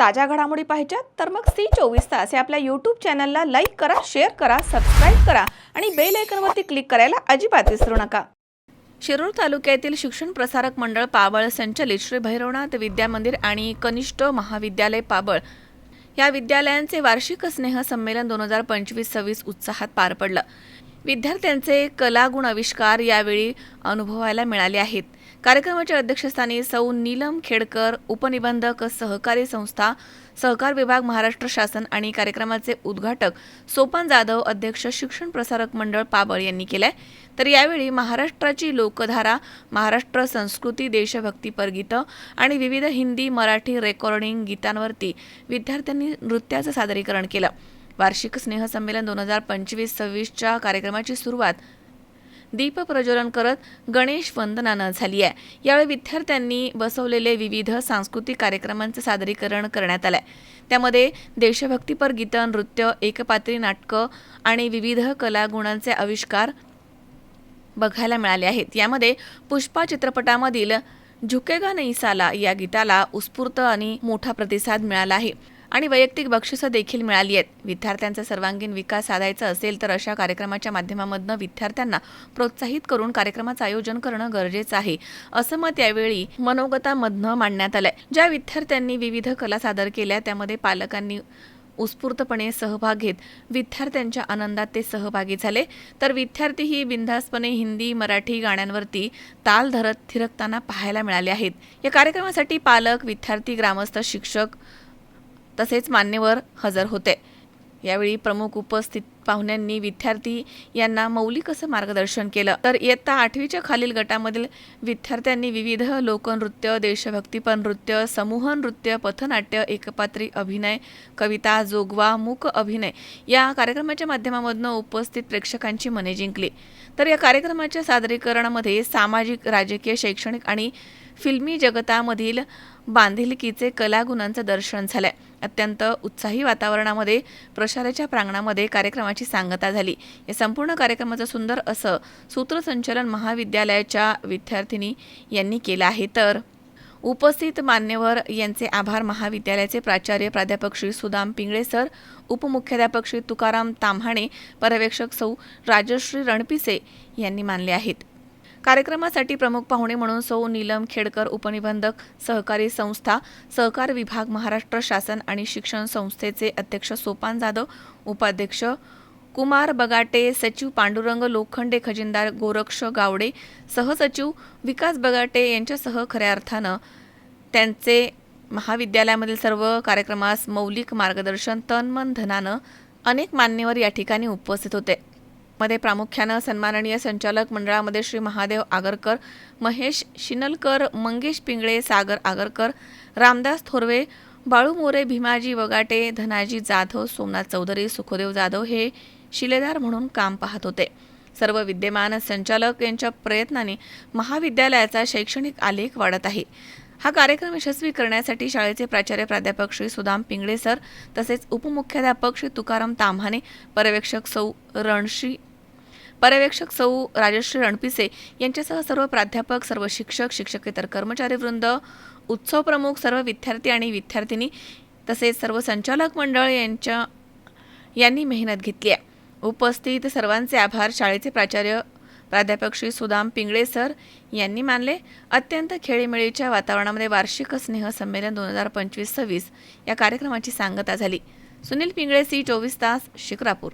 ताज्या घडामोडी पाहिजेत तर मग सी चोवीस तास या आपल्या यूट्यूब चॅनलला लाईक करा शेअर करा सबस्क्राईब करा आणि बेल आयकनवरती क्लिक करायला अजिबात विसरू नका. शिरूर तालुक्यातील शिक्षण प्रसारक मंडळ पाबळ संचलित श्री भैरवनाथ विद्यामंदिर आणि कनिष्ठ महाविद्यालय पाबळ या विद्यालयांचे वार्षिक स्नेह संमेलन दोन हजार पंचवीस सव्वीस उत्साहात पार पडलं. विद्यार्थ्यांचे कलागुण आविष्कार यावेळी अनुभवायला मिळाले आहेत. कार्यक्रमाच्या अध्यक्षस्थानी सौ. नीलम खेडकर उपनिबंधक सहकारी संस्था सहकार विभाग महाराष्ट्र शासन आणि कार्यक्रमाचे उद्घाटक सोपान जाधव अध्यक्ष शिक्षण प्रसारक मंडळ पाबळ यांनी केलंय. तर यावेळी महाराष्ट्राची लोकधारा महाराष्ट्र संस्कृती देशभक्तीपर गीतं आणि विविध हिंदी मराठी रेकॉर्डिंग गीतांवरती विद्यार्थ्यांनी नृत्याचं सादरीकरण केलं. वार्षिक स्नेहसंमेलन दोन हजार पंचवीस सव्वीसच्या कार्यक्रमाची सुरुवात दीप प्रज्वलन करत गणेश वंदनानं झाली आहे. यावेळी विद्यार्थ्यांनी बसवलेले विविध सांस्कृतिक कार्यक्रमांचं सादरीकरण करण्यात आलंय. त्यामध्ये देशभक्तीपर गीतं नृत्य एकपात्री नाटकं आणि विविध कलागुणांचे आविष्कार बघायला मिळाले आहेत. यामध्ये पुष्पा चित्रपटामधील झुकेगा नैसाला या गीताला उत्स्फूर्त आणि मोठा प्रतिसाद मिळाला आहे. आणि वैयक्तिक बक्षिसं देखील मिळाली आहेत. विद्यार्थ्यांचा सर्वांगीण विकास साधायचा असेल तर अशा कार्यक्रमाच्या माध्यमामधनं विद्यार्थ्यांना प्रोत्साहित करून कार्यक्रमाचं आयोजन करणं गरजेचं आहे असं मत यावेळी मनोगतामधनं मांडण्यात आलंय. ज्या विद्यार्थ्यांनी विविध कला सादर केल्या त्यामध्ये पालकांनी उत्स्फूर्तपणे सहभाग घेत विद्यार्थ्यांच्या आनंदात ते सहभागी झाले. तर विद्यार्थीही बिनधास्तपणे हिंदी मराठी गाण्यांवरती ताल धरत थिरकताना पाहायला मिळाले आहेत. या कार्यक्रमासाठी पालक विद्यार्थी ग्रामस्थ शिक्षक तसेच मान्यवर हजर होते. यावेळी प्रमुख उपस्थित पाहुण्यांनी विद्यार्थी यांना मौलिक असं मार्गदर्शन केलं. तर इयत्ता आठवीच्या खालील गटामधील विद्यार्थ्यांनी विविध लोकनृत्य देशभक्तीपर नृत्य समूह नृत्य पथनाट्य एकपात्री अभिनय कविता जोगवा मूक अभिनय या कार्यक्रमाच्या माध्यमामधून उपस्थित प्रेक्षकांची मने जिंकली. तर या कार्यक्रमाच्या सादरीकरणामध्ये सामाजिक राजकीय शैक्षणिक आणि फिल्मी जगतामधील बांधिलकीचे कलागुणांचं दर्शन झालंय. अत्यंत उत्साही वातावरणामध्ये प्रशालेच्या प्रांगणामध्ये कार्यक्रमाची सांगता झाली. या संपूर्ण कार्यक्रमाचं सुंदर असं सूत्रसंचलन महाविद्यालयाच्या विद्यार्थिनी यांनी केलं आहे. तर उपस्थित मान्यवर यांचे आभार महाविद्यालयाचे प्राचार्य प्राध्यापक श्री सुदाम पिंगळे सर उपमुख्याध्यापक श्री तुकाराम ताम्हाणे पर्यवेक्षक सौ राजश्री रणपिसे यांनी मानले आहेत. कार्यक्रमासाठी प्रमुख पाहुणे म्हणून सौ नीलम खेडकर उपनिबंधक सहकारी संस्था सहकार विभाग महाराष्ट्र शासन आणि शिक्षण संस्थेचे अध्यक्ष सोपान जाधव उपाध्यक्ष कुमार बगाटे सचिव पांडुरंग लोखंडे खजिनदार गोरक्ष गावडे सहसचिव विकास बगाटे यांच्यासह खऱ्या अर्थानं त्यांचे महाविद्यालयामधील सर्व कार्यक्रमास मौलिक मार्गदर्शन तन मन धनानं अनेक मान्यवर या ठिकाणी उपस्थित होते. मध्ये प्रामुख्यानं सन्माननीय संचालक मंडळामध्ये श्री महादेव आगरकर महेश शिनलकर मंगेश पिंगळे सागर आगरकर रामदास थोरवे बाळू मोरे भीमाजी वगाटे धनाजी जाधव सोमनाथ चौधरी सुखदेव जाधव हे शिलेदार म्हणून काम पाहत होते. सर्व विद्यमान संचालक यांच्या प्रयत्नाने महाविद्यालयाचा शैक्षणिक आलेख वाढत आहे. हा कार्यक्रम यशस्वी करण्यासाठी शाळेचे प्राचार्य प्राध्यापक श्री सुदाम पिंगळे सर तसेच उपमुख्याध्यापक श्री तुकाराम ताम्हाणे पर्यवेक्षक सौ रणश्री पर्यवेक्षक सौ राजश्री रणपिसे यांच्यासह सर्व प्राध्यापक सर्व शिक्षक शिक्षकेतर कर्मचारी वृंद उत्सव प्रमुख सर्व विद्यार्थी आणि विद्यार्थिनी तसेच सर्व संचालक मंडळ यांच्या यांनी मेहनत घेतली आहे. उपस्थित सर्वांचे आभार. शाळेचे प्राचार्य प्राध्यापक श्री सुदाम पिंगळे सर यांनी मानले. अत्यंत खेळीमेळीच्या वातावरणामध्ये वार्षिक स्नेह संमेलन दोन हजार पंचवीस सव्वीस या कार्यक्रमाची सांगता झाली. सुनील पिंगळे सी चोवीस तास शिक्रापूर.